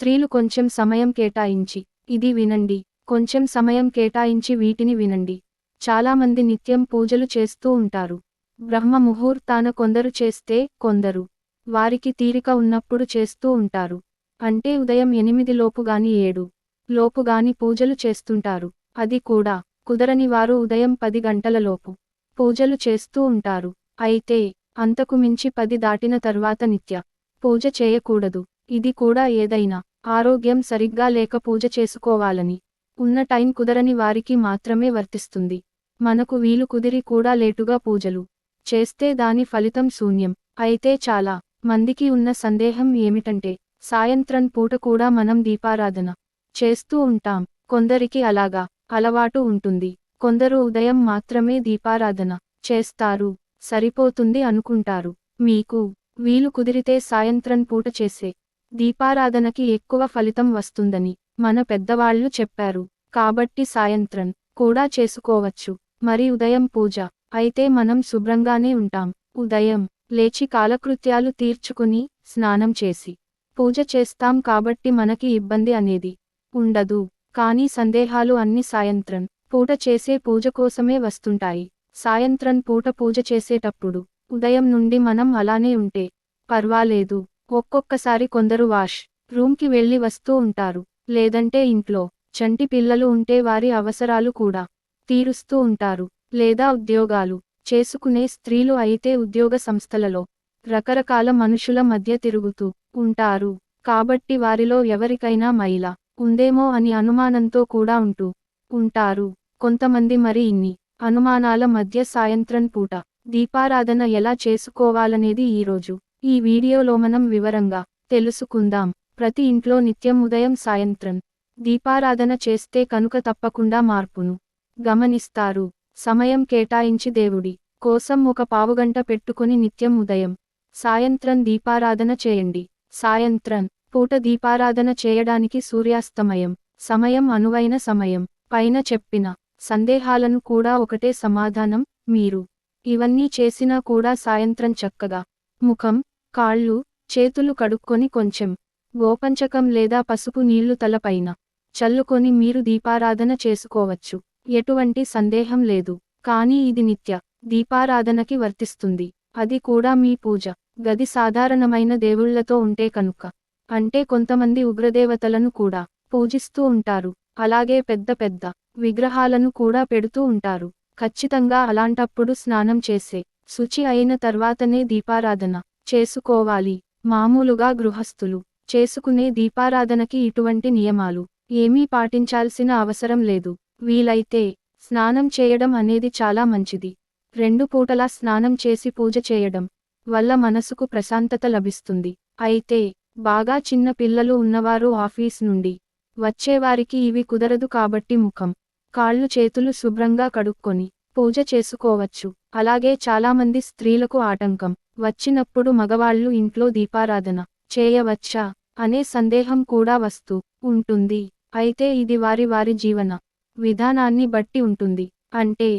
స్త్రీలు కొంచెం సమయం కేటాయించి ఇది వినండి. కొంచెం సమయం కేటాయించి వీటిని వినండి. చాలామంది నిత్యం పూజలు చేస్తూ ఉంటారు. బ్రహ్మ ముహూర్తాన కొందరు చేస్తే కొందరు. వారికి తీరిక ఉన్నప్పుడు చేస్తూ ఉంటారు. అంటే ఉదయం ఎనిమిది లోపుగాని ఏడు లోపుగాని పూజలు చేస్తుంటారు. అది కూడా కుదరని వారు ఉదయం పది గంటలలోపు పూజలు చేస్తూ ఉంటారు. అయితే అంతకు మించి పది దాటిన తర్వాత నిత్య పూజ చేయకూడదు. ఇది కూడా ఏదైనా ఆరోగ్యం సరిగ్గా లేక పూజ చేసుకోవాలని. ఉన్న టైం కుదరని వారికి మాత్రమే వర్తిస్తుంది. మనకు వీలు కుదిరి కూడా లేటుగా పూజలు చేస్తే దాని ఫలితం శూన్యం. అయితే చాలా మందికి ఉన్న సందేహం ఏమిటంటే సాయంత్రం పూట కూడా మనం దీపారాధన చేస్తూ ఉంటాం. కొందరికి అలాగా అలవాటు ఉంటుంది. కొందరు ఉదయం మాత్రమే దీపారాధన చేస్తారు. సరిపోతుంది అనుకుంటారు. మీకు వీలు కుదిరితే సాయంత్రం పూట చేసే దీపారాధనకి ఎక్కువ ఫలితం వస్తుందని మన పెద్దవాళ్ళు చెప్పారు. కాబట్టి సాయంత్రం కూడా చేసుకోవచ్చు. మరి ఉదయం పూజ. అయితే మనం శుభ్రంగానే ఉంటాం. ఉదయం లేచి కాలకృత్యాలు తీర్చుకుని స్నానం చేసి పూజ చేస్తాం కాబట్టి మనకి ఇబ్బంది అనేది ఉండదు. కానీ సందేహాలు అన్ని సాయంత్రం పూట చేసే పూజ కోసమే వస్తుంటాయి. సాయంత్రం పూట పూజ చేసేటప్పుడు ఉదయం నుండి మనం అలానే ఉంటే పర్వాలేదు. ఒక్కొక్కసారి కొందరు వాష్ రూమ్కి వెళ్ళి వస్తూ ఉంటారు లేదంటే ఇంట్లో చంటి పిల్లలు ఉంటే వారి అవసరాలు కూడా తీరుస్తూ ఉంటారు లేదా ఉద్యోగాలు చేసుకునే స్త్రీలు అయితే ఉద్యోగ సంస్థలలో రకరకాల మనుషుల మధ్య తిరుగుతూ ఉంటారు. కాబట్టి వారిలో ఎవరికైనా మహిళ ఉందేమో అని అనుమానంతో కూడా ఉంటూ ఉంటారు. కొంతమంది మరి ఇన్ని అనుమానాల మధ్య సాయంత్రం పూట దీపారాధన ఎలా చేసుకోవాలనేది ఈరోజు ఈ వీడియోలో మనం వివరంగా తెలుసుకుందాం. ప్రతి ఇంట్లో నిత్యం ఉదయం సాయంత్రం దీపారాధన చేస్తే కనుక తప్పకుండా మార్పును గమనిస్తారు. సమయం కేటాయించి దేవుడి కోసం ఒక పావుగంట పెట్టుకుని నిత్యం ఉదయం సాయంత్రం దీపారాధన చేయండి. సాయంత్రం పూట దీపారాధన చేయడానికి సూర్యాస్తమయం సమయం అనువైన సమయం పైన చెప్పిన సందేహాలను కూడా ఒకటే సమాధానం మీరు ఇవన్నీ చేసినా కూడా సాయంత్రం చక్కగా ముఖం కాళ్ళు చేతులు కడుక్కొని కొంచెం గోపంచకం లేదా పసుపు నీళ్ళు తలపైన చల్లుకొని మీరు దీపారాధన చేసుకోవచ్చు. ఎటువంటి సందేహం లేదు. కానీ ఇది నిత్య దీపారాధనకి వర్తిస్తుంది. అది కూడా మీ పూజ. గది సాధారణమైన దేవుళ్ళతో ఉంటే కనుక. అంటే కొంతమంది ఉగ్రదేవతలను కూడా పూజిస్తూ ఉంటారు. అలాగే పెద్ద పెద్ద విగ్రహాలను కూడా పెడుతూ ఉంటారు. ఖచ్చితంగా అలాంటప్పుడు స్నానం చేసే శుచి అయిన తర్వాతనే దీపారాధన చేసుకోవాలి. మామూలుగా గృహస్థులు చేసుకునే దీపారాధనకి ఇటువంటి నియమాలు ఏమీ పాటించాల్సిన అవసరం లేదు. వీలైతే స్నానం చేయడం అనేది చాలా మంచిది. రెండు పూటలా స్నానం చేసి పూజ చేయడం వల్ల మనసుకు ప్రశాంతత లభిస్తుంది. అయితే బాగా చిన్న పిల్లలు ఉన్నవారు ఆఫీస్ నుండి వచ్చేవారికి ఇవి కుదరదు కాబట్టి ముఖం కాళ్ళు చేతులు శుభ్రంగా కడుక్కొని పూజ చేసుకోవచ్చు. అలాగే చాలామంది స్త్రీలకు ఆటంకం. వచ్చినప్పుడు మగవాళ్ళు ఇంట్లో దీపారాధన చేయవచ్చా? అనే సందేహం కూడా వస్తూ ఉంటుంది. అయితే ఇది వారి వారి జీవన విధానాన్ని బట్టి ఉంటుంది. అంటే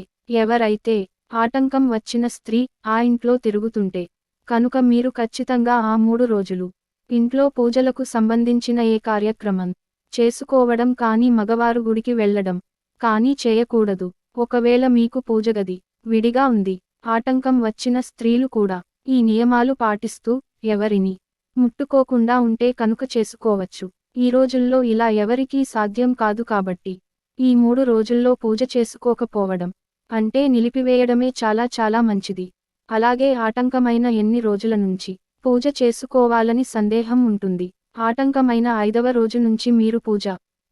ఎవరైతే ఆటంకం వచ్చిన స్త్రీ ఆ ఇంట్లో తిరుగుతుంటే కనుక మీరు ఖచ్చితంగా ఆ మూడు రోజులు ఇంట్లో పూజలకు సంబంధించిన ఏ కార్యక్రమం చేసుకోవడం కానీ మగవారు గుడికి వెళ్ళడం కానీ చేయకూడదు. ఒకవేళ మీకు పూజగది విడిగా ఉంది. ఆటంకం వచ్చిన స్త్రీలు కూడా ఈ నియమాలు పాటిస్తూ ఎవరిని ముట్టుకోకుండా ఉంటే కనుక చేసుకోవచ్చు. ఈ రోజుల్లో ఇలా ఎవరికీ సాధ్యం కాదు కాబట్టి ఈ మూడు రోజుల్లో పూజ చేసుకోకపోవడం అంటే నిలిపివేయడమే చాలా చాలా మంచిది. అలాగే ఆటంకమైన ఎన్ని రోజుల నుంచి పూజ చేసుకోవాలని సందేహం ఉంటుంది. ఆటంకమైన ఐదవ రోజు నుంచి మీరు పూజ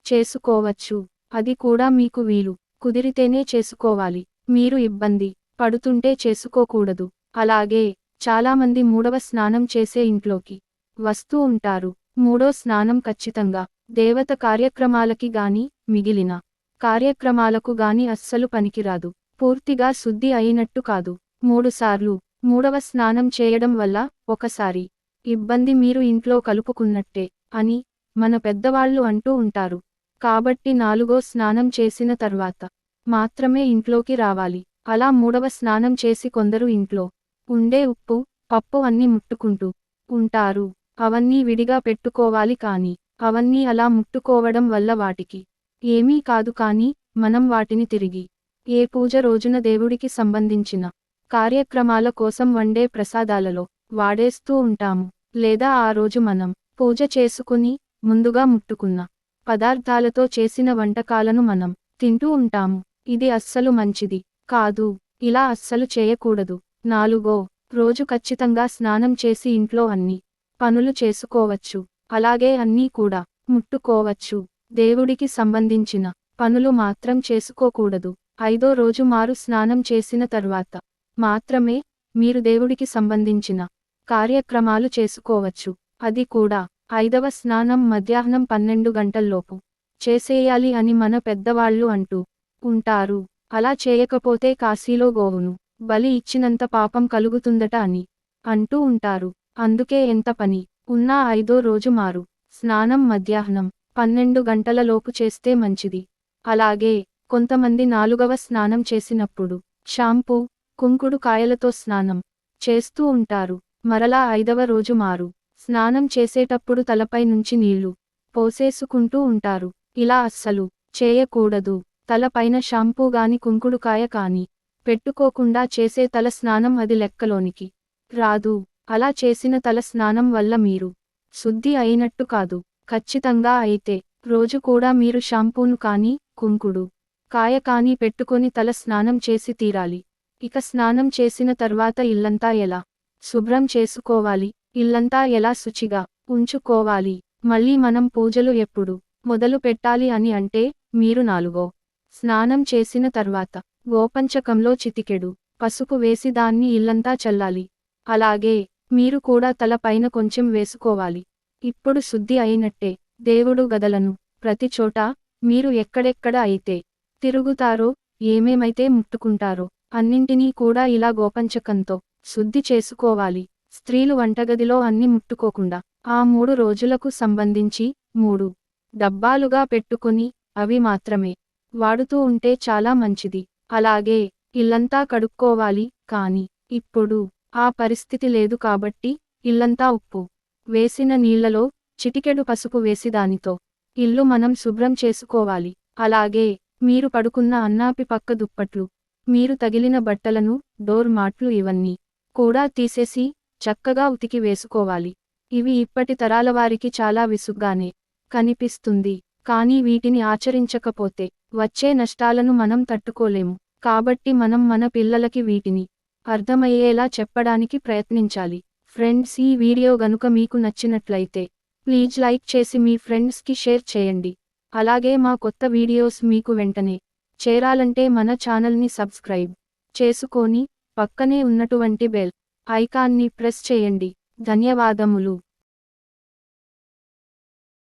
చేసుకోవచ్చు. అది కూడా మీకు వీలు. కుదిరితేనే చేసుకోవాలి. మీరు ఇబ్బంది పడుతుంటే చేసుకోకూడదు. అలాగే చాలామంది మూడవ స్నానం చేసే ఇంట్లోకి వస్తూ ఉంటారు. మూడో స్నానం ఖచ్చితంగా దేవత కార్యక్రమాలకి గాని మిగిలిన కార్యక్రమాలకు గాని అస్సలు పనికిరాదు. పూర్తిగా శుద్ధి అయినట్టు కాదు. మూడుసార్లు మూడవ స్నానం చేయడం వల్ల ఒకసారి ఇబ్బంది మీరు ఇంట్లో కలుపుకున్నట్టే అని మన పెద్దవాళ్ళు అంటూ ఉంటారు. కాబట్టి నాలుగో స్నానం చేసిన తర్వాత మాత్రమే ఇంట్లోకి రావాలి. అలా మూడవ స్నానం చేసి కొందరు ఇంట్లో ఉండే ఉప్పు పప్పు అన్ని ముట్టుకుంటూ ఉంటారు. అవన్నీ విడిగా పెట్టుకోవాలి కాని అవన్నీ అలా ముట్టుకోవడం వల్ల వాటికి ఏమీ కాదు కానీ మనం వాటిని తిరిగి ఏ పూజ రోజున దేవుడికి సంబంధించిన కార్యక్రమాల కోసం వండే ప్రసాదాలలో వాడేస్తూ ఉంటాము. లేదా ఆ రోజు మనం పూజ చేసుకుని ముందుగా ముట్టుకున్న పదార్థాలతో చేసిన వంటకాలను మనం తింటూ ఉంటాము. ఇది అస్సలు మంచిది. కాదు ఇలా అస్సలు చేయకూడదు. నాలుగో రోజు ఖచ్చితంగా స్నానం చేసి ఇంట్లో అన్ని పనులు చేసుకోవచ్చు. అలాగే అన్నీ కూడా ముట్టుకోవచ్చు. దేవుడికి సంబంధించిన పనులు మాత్రం చేసుకోకూడదు. ఐదో రోజు మారు స్నానం చేసిన తర్వాత మాత్రమే మీరు దేవుడికి సంబంధించిన కార్యక్రమాలు చేసుకోవచ్చు. అది కూడా ఐదవ స్నానం మధ్యాహ్నం పన్నెండు గంటల్లోపు చేసేయాలి అని మన పెద్దవాళ్ళు అంటూ ఉంటారు. అలా చేయకపోతే కాశీలో గోవును బలి ఇచ్చినంత పాపం కలుగుతుందట అని అంటూ ఉంటారు. అందుకే ఎంత పని? ఉన్నా ఐదో రోజు మారు. స్నానం మధ్యాహ్నం. పన్నెండు గంటలలోపు చేస్తే మంచిది. అలాగే కొంతమంది నాలుగవ స్నానం చేసినప్పుడు షాంపూ కుంకుడు కాయలతో స్నానం చేస్తూ ఉంటారు. మరలా ఐదవ రోజు మారు. స్నానం చేసేటప్పుడు తలపై నుంచి నీళ్ళు పోసేసుకుంటూ ఉంటారు. ఇలా అస్సలు చేయకూడదు. తలపైన షాంపూ గాని కుంకుడుకాయ కాని పెట్టుకోకుండా చేసే తల స్నానం అది లెక్కలోనికి. రాదు అలా చేసిన తల స్నానం వల్ల మీరు శుద్ధి అయినట్టు కాదు. ఖచ్చితంగా అయితే రోజు కూడా మీరు షాంపూను కానీ కుంకుడు కాయ కానీ పెట్టుకొని తల స్నానం చేసి తీరాలి. ఇక స్నానం చేసిన తర్వాత ఇల్లంతా ఎలా? శుభ్రం చేసుకోవాలి. ఇల్లంతా ఎలా శుచిగా ఉంచుకోవాలి? మళ్ళీ మనం పూజలు ఎప్పుడు మొదలు పెట్టాలి అని అంటే మీరు నాలుగో స్నానం చేసిన తర్వాత గోపంచకంలో చితికెడు. పసుపు వేసి దాన్ని ఇల్లంతా చల్లాలి. అలాగే మీరు కూడా తల పైన కొంచెం వేసుకోవాలి. ఇప్పుడు శుద్ధి అయినట్టే. దేవుడు గదలను ప్రతి చోట మీరు ఎక్కడెక్కడ అయితే తిరుగుతారో ఏమేమైతే ముట్టుకుంటారో అన్నింటినీ కూడా ఇలా గోపంచకంతో శుద్ధి చేసుకోవాలి. స్త్రీలు వంటగదిలో అన్ని ముట్టుకోకుండా ఆ మూడు రోజులకు సంబంధించి మూడు డబ్బాలుగా పెట్టుకుని అవి మాత్రమే. వాడుతూ ఉంటే చాలా మంచిది. అలాగే ఇల్లంతా కడుక్కోవాలి కాని ఇప్పుడు ఆ పరిస్థితి లేదు కాబట్టి ఇల్లంతా ఉప్పు. వేసిన నీళ్ళలో చిటికెడు పసుపు వేసి దానితో ఇల్లు మనం శుభ్రం చేసుకోవాలి. అలాగే మీరు పడుకున్న అన్నాపి పక్క దుప్పట్లు మీరు తగిలిన బట్టలను డోర్ మాట్లు ఇవన్నీ కూడా తీసేసి చక్కగా ఉతికి వేసుకోవాలి. ఇవి ఇప్పటి తరాల వారికి చాలా విసుగ్గానే కనిపిస్తుంది. కానీ వీటిని ఆచరించకపోతే వచ్చే నష్టాలను మనం తట్టుకోలేము. కాబట్టి మనం మన పిల్లలకి వీటిని అర్థమయ్యేలా చెప్పడానికి ప్రయత్నించాలి. ఫ్రెండ్స్ ఈ వీడియో గనుక మీకు నచ్చినట్లయితే ప్లీజ్ లైక్ చేసి మీ ఫ్రెండ్స్కి షేర్ చేయండి. అలాగే మా కొత్త వీడియోస్ మీకు వెంటనే చేరాలంటే మన ఛానల్ని సబ్స్క్రైబ్ చేసుకొని పక్కనే ఉన్నటువంటి బెల్ ఐకాన్ని ప్రెస్ చేయండి. ధన్యవాదములు.